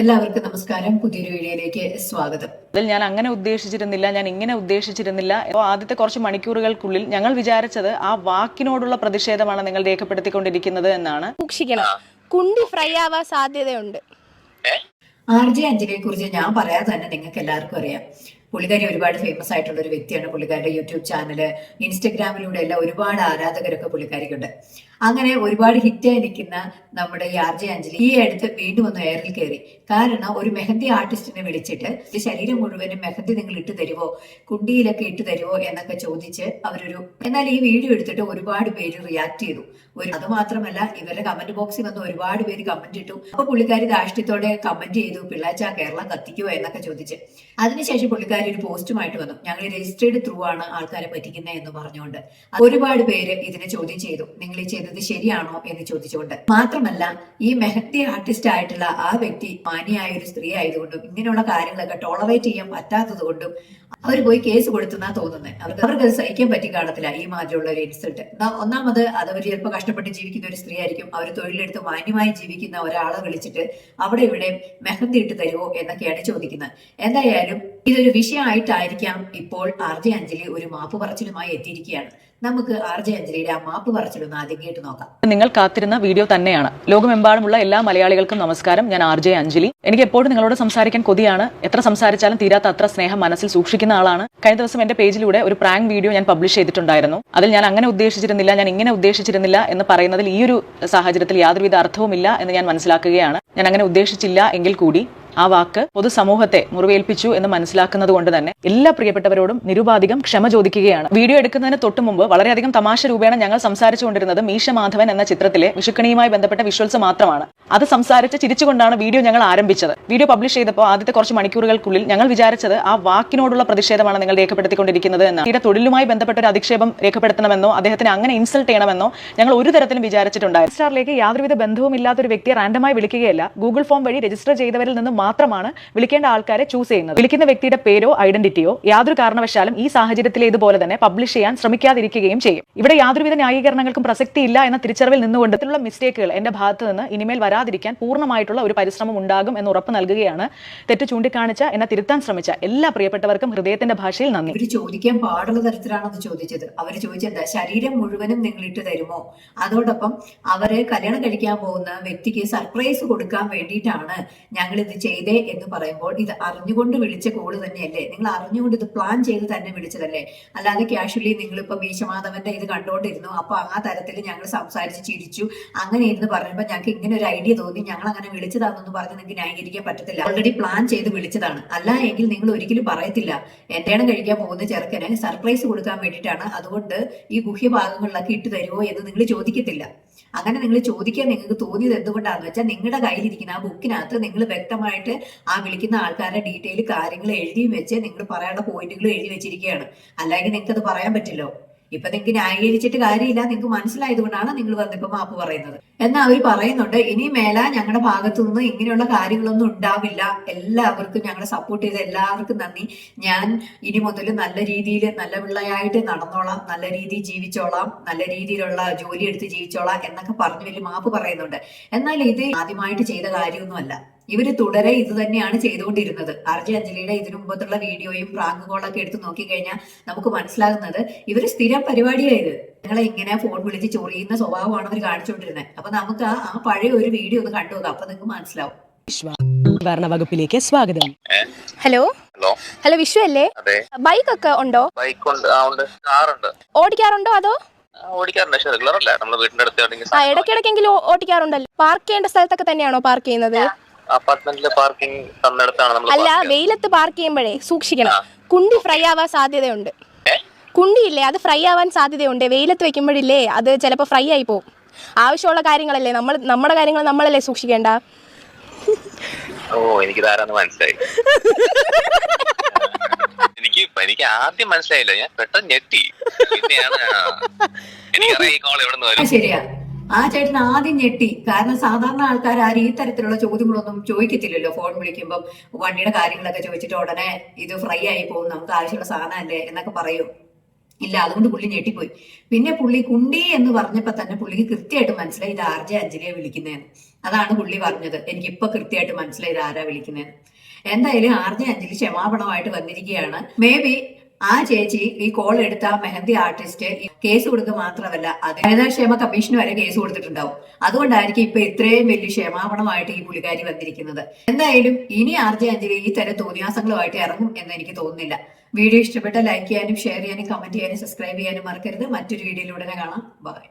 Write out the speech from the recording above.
എല്ലാവർക്കും നമസ്കാരം. പുതിയൊരു വീഡിയോയിലേക്ക് സ്വാഗതം. അതിൽ ഞാൻ അങ്ങനെ ഉദ്ദേശിച്ചിരുന്നില്ല ഞാൻ ഇങ്ങനെ ഉദ്ദേശിച്ചിരുന്നില്ല. ഇപ്പോൾ ആദ്യത്തെ കുറച്ച് മണിക്കൂറുകൾക്കുള്ളിൽ ഞങ്ങൾ വിചാരിച്ചത് ആ വാക്കിനോടുള്ള പ്രതിഷേധമാണ് നിങ്ങൾ രേഖപ്പെടുത്തിക്കൊണ്ടിരിക്കുന്നത് എന്നാണ്. സൂക്ഷിക്കണം. കുണ്ടി ഫ്രൈ ആവാൻ സാധ്യതയുണ്ട്. ആർ ജെ അഞ്ജലിയെ കുറിച്ച് ഞാൻ പറയാതെ തന്നെ നിങ്ങൾക്ക് എല്ലാവർക്കും അറിയാം. പുള്ളിക്കാരി ഒരുപാട് ഫേമസ് ആയിട്ടുള്ള ഒരു വ്യക്തിയാണ്. പുള്ളിക്കാരുടെ യൂട്യൂബ് ചാനൽ ഇൻസ്റ്റഗ്രാമിലൂടെ എല്ലാം ഒരുപാട് ആരാധകരൊക്കെ പുള്ളിക്കാരിക്കുണ്ട്. അങ്ങനെ ഒരുപാട് ഹിറ്റായി നിൽക്കുന്ന നമ്മുടെ ഈ ആർ ജെ അഞ്ജലി ഈ അടുത്ത് വീണ്ടും ഒന്ന് എയറിൽ കയറി. കാരണം ഒരു മെഹന്തി ആർട്ടിസ്റ്റിനെ വിളിച്ചിട്ട് ശരീരം മുഴുവനും മെഹന്തി നിങ്ങൾ ഇട്ട് തരുമോ കുണ്ടിയിലൊക്കെ ഇട്ട് തരുമോ എന്നൊക്കെ ചോദിച്ച് അവരൊരു എന്നാൽ ഈ വീഡിയോ എടുത്തിട്ട് ഒരുപാട് പേര് റിയാക്ട് ചെയ്തു. ഒരു അത് മാത്രമല്ല ഇവരുടെ കമന്റ് ബോക്സിൽ വന്ന് ഒരുപാട് പേര് കമന്റ് ഇട്ടു. അപ്പൊ പുള്ളിക്കാരി ധാഷ്ട്യത്തോടെ കമന്റ് ചെയ്തു പിള്ളാച്ച കേരളം കത്തിക്കുമോ എന്നൊക്കെ ചോദിച്ച്. അതിനുശേഷം പുള്ളിക്കാരി ഒരു പോസ്റ്റുമായിട്ട് വന്നു. ഞങ്ങൾ രജിസ്റ്റേർഡ് ത്രൂ ആണ് ആൾക്കാരെ പറ്റിക്കുന്നത് എന്ന് പറഞ്ഞുകൊണ്ട്. ഒരുപാട് പേര് ഇതിനെ ചോദ്യം ചെയ്തു. നിങ്ങൾ ഈ ചെയ്തത് ശരിയാണോ? എന്ന് ചോദിച്ചുകൊണ്ട്. മാത്രമല്ല ഈ മെഹത്തി ആർട്ടിസ്റ്റ് ആയിട്ടുള്ള ആ വ്യക്തി മാന്യായ ഒരു സ്ത്രീ ആയതുകൊണ്ടും ഇങ്ങനെയുള്ള കാര്യങ്ങളൊക്കെ ടോളറേറ്റ് ചെയ്യാൻ പറ്റാത്തത് കൊണ്ടും അവർ പോയി കേസ് കൊടുത്തെന്നാ തോന്നുന്നത് അവർക്ക് അവർക്ക് സഹിക്കാൻ പറ്റി കാണത്തില്ല ഈ മാതിരിയുള്ള ഒരു ഇൻസൾട്ട് ഒന്നാമത് അത് അവർ ചിലപ്പോൾ കഷ്ടപ്പെട്ട് ജീവിക്കുന്ന ഒരു സ്ത്രീ ആയിരിക്കും അവർ തൊഴിലെടുത്ത് മാന്യമായി ജീവിക്കുന്ന ഒരാളെ വിളിച്ചിട്ട് അവിടെ ഇവിടെ മെഹന്തി ഇട്ട് തരുമോ എന്നൊക്കെയാണ് ചോദിക്കുന്നത്. എന്തായാലും ഇതൊരു വിഷയമായിട്ടായിരിക്കാം ഇപ്പോൾ ആർ ജെ അഞ്ജലി ഒരു മാപ്പ് പറച്ചിലുമായി എത്തിയിരിക്കുകയാണ്. നമുക്ക് ആർ ജെ അഞ്ജലിയുടെ ആ മാപ്പ് പറച്ചിലൊന്ന് ആദ്യം കേട്ട് നോക്കാം. നിങ്ങൾ കാത്തിരുന്ന വീഡിയോ തന്നെയാണ്. ലോകമെമ്പാടുമുള്ള എല്ലാ മലയാളികൾക്കും നമസ്കാരം. ഞാൻ ആർ ജെ അഞ്ജലി. എനിക്ക് എപ്പോഴും നിങ്ങളോട് സംസാരിക്കാൻ കൊതിയാണ്. എത്ര സംസാരിച്ചാലും തീരാത്ത അത്ര സ്നേഹം മനസ്സിൽ സൂക്ഷിക്കുന്ന ആളാണ്. കഴിഞ്ഞ ദിവസം എന്റെ പേജിലൂടെ ഒരു പ്രാങ്ക് വീഡിയോ ഞാൻ പബ്ലിഷ് ചെയ്തിട്ടുണ്ടായിരുന്നു. അതിൽ ഞാൻ അങ്ങനെ ഉദ്ദേശിച്ചിരുന്നില്ല ഞാൻ ഇങ്ങനെ ഉദ്ദേശിച്ചിരുന്നില്ല എന്ന് പറയുന്നതിൽ ഈ ഒരു സാഹചര്യത്തിൽ യാതൊരുവിധ അർത്ഥവുമില്ല എന്ന് ഞാൻ മനസ്സിലാക്കുകയാണ്. ഞാൻ അങ്ങനെ ഉദ്ദേശിച്ചില്ല എങ്കിൽ കൂടി ആ വാക്ക് പൊതുസമൂഹത്തെ മുറിവേൽപ്പിച്ചു എന്ന് മനസ്സിലാക്കുന്നത് കൊണ്ട് തന്നെ എല്ലാ പ്രിയപ്പെട്ടവരോടും നിരുപാധികം ക്ഷമ ചോദിക്കുകയാണ്. വീഡിയോ എടുക്കുന്നതിന് തൊട്ട് മുമ്പ് വളരെയധികം തമാശ രൂപേണ ഞങ്ങൾ സംസാരിച്ചുകൊണ്ടിരുന്നത് മീശ മാധവൻ എന്ന ചിത്രത്തിലെ വിഷുക്കണിയുമായി ബന്ധപ്പെട്ട വിഷ്വൽസ് മാത്രമാണ്. അത് സംസാരിച്ച് ചിരിച്ചുകൊണ്ടാണ് വീഡിയോ ഞങ്ങൾ ആരംഭിച്ചത്. വീഡിയോ പബ്ലിഷ് ചെയ്തപ്പോൾ ആദ്യത്തെ കുറച്ച് മണിക്കൂറുകൾക്കുള്ളിൽ ഞങ്ങൾ വിചാരിച്ചത് ആ വാക്കിനോടുള്ള പ്രതിഷേധമാണ് നിങ്ങൾ രേഖപ്പെടുത്തിക്കൊണ്ടിരിക്കുന്നത് എന്ന്. തീരെ തൊഴിലുമായി ബന്ധപ്പെട്ട ഒരു അധിക്ഷേപം രേഖപ്പെടുത്തണമെന്നോ അദ്ദേഹത്തിന് അങ്ങനെ ഇൻസൾട്ട് ചെയ്യണമെന്നോ ഞങ്ങൾ ഒരു തരത്തിലും വിചാരിച്ചിട്ടുണ്ടായിരുന്നു സ്റ്റാറിലേക്ക് യാതൊരുവിധ ബന്ധവുമില്ലാത്ത ഒരു വ്യക്തിയെ റാൻഡമായി വിളിക്കുകയല്ല. ഗൂഗിൾ ഫോം വഴി രജിസ്റ്റർ ചെയ്തവരിൽ നിന്ന് മാത്രമാണ് വിളിക്കേണ്ട ആൾക്കാരെ ചൂസ് ചെയ്യുന്നത്. വിളിക്കുന്ന വ്യക്തിയുടെ പേരോ ഐഡന്റിറ്റിയോ യാതൊരു കാരണവശാലും ഈ സാഹചര്യത്തിൽ ഇതുപോലെ തന്നെ പബ്ലിഷ് ചെയ്യാൻ ശ്രമിക്കാതിരിക്കുകയും ചെയ്യും. ഇവിടെ യാതൊരുവിധ ന്യായീകരണങ്ങൾക്കും പ്രസക്തിയില്ല എന്ന തിരിച്ചറിവിൽ നിന്നുകൊണ്ട് ഇതിലുള്ള മിസ്റ്റേക്കുകൾ എന്റെ ഭാഗത്ത് നിന്ന് ഇനിമേൽ വരാതിരിക്കാൻ പൂർണമായിട്ടുള്ള ഒരു പരിശ്രമം ഉണ്ടാകും എന്ന് ഉറപ്പ് നൽകുകയാണ് തെറ്റ് ചൂണ്ടിക്കാണിച്ച എന്നെ തിരുത്താൻ ശ്രമിച്ച എല്ലാ പ്രിയപ്പെട്ടവർക്കും ഹൃദയത്തിന്റെ ഭാഷയിൽ നന്ദി. ചോദിക്കാൻ പാടുള്ള തരത്തിലാണെന്ന് ചോദിച്ചത്. അവർ ചോദിച്ചെന്താ? ശരീരം മുഴുവനും നിങ്ങൾ ഇട്ട് തരുമോ? അതോടൊപ്പം അവരെ കല്യാണം കഴിക്കാൻ പോകുന്ന വ്യക്തിക്ക് സർപ്രൈസ് കൊടുക്കാൻ വേണ്ടിയിട്ടാണ് ഞങ്ങൾ ഇത് ചെയ്തേ എന്ന് പറയുമ്പോൾ ഇത് അറിഞ്ഞുകൊണ്ട് വിളിച്ച കോൾ തന്നെയല്ലേ? നിങ്ങൾ അറിഞ്ഞുകൊണ്ട് ഇത് പ്ലാൻ ചെയ്ത് തന്നെ വിളിച്ചതല്ലേ? അല്ലാതെ കാഷ്വലി നിങ്ങളിപ്പോ മീശമാധവന്റെ ഇത് കണ്ടുകൊണ്ടിരുന്നു. അപ്പൊ ആ തരത്തിൽ ഞങ്ങൾ സംസാരിച്ച് ചിരിച്ചു. അങ്ങനെ ഇരുന്ന് പറഞ്ഞപ്പോൾ ഞങ്ങൾക്ക് ഇങ്ങനെ ഒരു ഐഡിയ തോന്നി. ഞങ്ങൾ അങ്ങനെ വിളിച്ചതാണെന്ന് പറഞ്ഞ് നിങ്ങൾക്ക് ന്യായീകരിക്കാൻ പറ്റത്തില്ല. ഓൾറെഡി പ്ലാൻ ചെയ്ത് വിളിച്ചതാണ്. അല്ല എങ്കിൽ നിങ്ങൾ ഒരിക്കലും പറയത്തില്ല. എന്റെയാണ് കഴിക്കാൻ പോകുന്ന ചെറുക്കന് സർപ്രൈസ് കൊടുക്കാൻ വേണ്ടിയിട്ടാണ്. അതുകൊണ്ട് ഈ ഗുഹ്യഭാഗങ്ങളിലൊക്കെ ഇട്ട് തരുമോ എന്ന് നിങ്ങൾ ചോദിക്കത്തില്ല. അങ്ങനെ നിങ്ങൾ ചോദിക്കാൻ നിങ്ങൾക്ക് തോന്നിയത് എന്തുകൊണ്ടാണെന്ന് വെച്ചാൽ നിങ്ങളുടെ കയ്യിലിരിക്കുന്ന ആ ബുക്കിനകത്ത് നിങ്ങൾ വ്യക്തമായിട്ട് ആ വിളിക്കുന്ന ആൾക്കാരുടെ ഡീറ്റെയിൽ കാര്യങ്ങൾ എഴുതി വെച്ച് നിങ്ങൾ പറയാനുള്ള പോയിന്റുകൾ എഴുതി വെച്ചിരിക്കുകയാണ് അല്ലെങ്കിൽ നിങ്ങൾക്ക് അത് പറയാൻ പറ്റില്ലോ? ഇപ്പൊ നിങ്ങൾക്ക് ന്യായീകരിച്ചിട്ട് കാര്യമില്ല നിങ്ങൾക്ക് മനസ്സിലായതുകൊണ്ടാണ് നിങ്ങൾ വന്നിപ്പോ മാപ്പ് പറയുന്നത്. എന്നാൽ അവർ പറയുന്നുണ്ട് ഇനി മേല ഞങ്ങളുടെ ഭാഗത്തു നിന്ന് ഇങ്ങനെയുള്ള കാര്യങ്ങളൊന്നും ഉണ്ടാവില്ല. എല്ലാവർക്കും ഞങ്ങളെ സപ്പോർട്ട് ചെയ്ത എല്ലാവർക്കും നന്ദി. ഞാൻ ഇനി മുതൽ നല്ല രീതിയിൽ നല്ല പിള്ളയായിട്ട് നടന്നോളാം നല്ല രീതിയിൽ ജീവിച്ചോളാം നല്ല രീതിയിലുള്ള ജോലി എടുത്ത് ജീവിച്ചോളാം എന്നൊക്കെ പറഞ്ഞു വലിയ മാപ്പ് പറയുന്നുണ്ട്. എന്നാൽ ഇത് ആദ്യമായിട്ട് ചെയ്ത കാര്യമൊന്നുമല്ല. ഇവർ തുടരെ ഇത് തന്നെയാണ് ചെയ്തുകൊണ്ടിരുന്നത്. ആർജി അഞ്ജലിയുടെ ഇതിനു മുമ്പത്തുള്ള വീഡിയോയും പ്രാങ്ക് കോളൊക്കെ എടുത്ത് നോക്കിക്കഴിഞ്ഞാൽ നമുക്ക് മനസ്സിലാകുന്നത് ഇവർ സ്ഥിരം പരിപാടിയായത്. ഞങ്ങളെ ഇങ്ങനെ ഫോൺ വിളിച്ച് ചൊറിയുന്ന സ്വഭാവമാണ് അവർ കാണിച്ചുകൊണ്ടിരുന്നത് അപ്പൊ നമുക്ക് ആ പഴയ ഒരു വീഡിയോ ഒന്ന് കണ്ടു നോക്കാം. അപ്പൊ നിങ്ങൾക്ക് മനസ്സിലാവും. വകുപ്പിലേക്ക് സ്വാഗതം. ഹലോ? ഹലോ? ഹലോ വിഷു അല്ലേ? ബൈക്ക് ഒക്കെ ഉണ്ടോ? ബൈക്ക് ഉണ്ട് ആ ഉണ്ട്. കാറുണ്ട്. ഓടിക്കാറുണ്ടോ അതോ? ഓടിക്കാറുണ്ട്. റെഗുലർ അല്ല. നമ്മൾ വീടിന്റെ അടുത്ത് എവിടെയെങ്കിലും ഇടയ്ക്കിടയ്ക്കെങ്കിലും ഓടിക്കാറുണ്ടല്ലോ. പാർക്ക് ചെയ്യേണ്ട സ്ഥലത്തൊക്കെ തന്നെയാണോ പാർക്ക് ചെയ്യുന്നത്? അപ്പാർട്ട്മെന്റിൽ പാർക്കിംഗ് തന്നിടത്താണ് നമ്മൾ അല്ല വെയിലത്ത് പാർക്ക് ചെയ്യുമ്പോഴേ സൂക്ഷിക്കണം. കുണ്ടി ഫ്രൈ ആവാൻ സാധ്യതയുണ്ട്. കുണ്ടിയില്ലേ അത് ഫ്രൈ ആവാൻ സാധ്യതയുണ്ട്. വെയിലത്ത് വെക്കുമ്പോഴില്ലേ അത് ചിലപ്പോൾ ഫ്രൈ ആയി പോകും ആവശ്യമുള്ള കാര്യങ്ങളല്ലേ നമ്മൾ നമ്മുടെ കാര്യങ്ങൾ നമ്മളല്ലേ സൂക്ഷിക്കേണ്ട? ഓ എനിക്ക് ധാരാന്ന് മനസ്സിലായി. എനിക്ക് എനിക്ക് ആദ്യം മനസ്സിലായില്ല. ഞാൻ പെട്ടെന്ന് ഞെട്ടി. പിന്നെയാണ് എനിക്കറിയാം ഈ കോൾ എവിടെ നിന്ന് വരും ശരിയാ ആ ചേട്ടൻ ആദ്യം ഞെട്ടി. കാരണം സാധാരണ ആൾക്കാർ ആരും ഈ തരത്തിലുള്ള ചോദ്യങ്ങളൊന്നും ചോദിക്കത്തില്ലല്ലോ ഫോൺ വിളിക്കുമ്പോൾ വണ്ടിയുടെ കാര്യങ്ങളൊക്കെ ചോദിച്ചിട്ട് ഉടനെ ഇത് ഫ്രൈ ആയി പോകും. നമുക്ക് ആവശ്യമുള്ള സാധനമല്ലേ എന്നൊക്കെ പറയും. ഇല്ല അതുകൊണ്ട് പുള്ളി ഞെട്ടിപ്പോയി. പിന്നെ പുള്ളി കുണ്ടി എന്ന് പറഞ്ഞപ്പോ തന്നെ പുള്ളിക്ക് കൃത്യമായിട്ട് മനസ്സിലായി ഇത് ആർ ജെ അഞ്ജലിയെ വിളിക്കുന്നതെന്ന്. അതാണ് പുള്ളി പറഞ്ഞത്. എനിക്ക് ഇപ്പൊ കൃത്യമായിട്ട് മനസ്സിലായി ഇത് ആരാ വിളിക്കുന്നതെന്ന്. എന്തായാലും ആർ ജെ അഞ്ജലി ക്ഷമാപണമായിട്ട് വന്നിരിക്കുകയാണ്. മേ ബി ആ ചേച്ചി ഈ കോൾ എടുത്ത മെഹന്തി ആർട്ടിസ്റ്റ് കേസ് കൊടുക്കുക മാത്രമല്ല അതായത് വനിതാക്ഷേമ കമ്മീഷന് വരെ കേസ് കൊടുത്തിട്ടുണ്ടാവും. അതുകൊണ്ടായിരിക്കും ഇപ്പൊ ഇത്രയും വലിയ ക്ഷമാപണമായിട്ട് ഈ പുള്ളിക്കാരി വന്നിരിക്കുന്നത്. എന്തായാലും ഇനി ആർ ജെ അഞ്ജലി ഈ തരം തോന്നിയാസങ്ങളുമായിട്ട് ഇറങ്ങും എന്ന് എനിക്ക് തോന്നുന്നില്ല. വീഡിയോ ഇഷ്ടപ്പെട്ട ലൈക്ക് ചെയ്യാനും ഷെയർ ചെയ്യാനും കമന്റ് ചെയ്യാനും സബ്സ്ക്രൈബ് ചെയ്യാനും മറക്കരുത്. മറ്റൊരു വീഡിയോയിലൂടെ കാണാം. ബൈ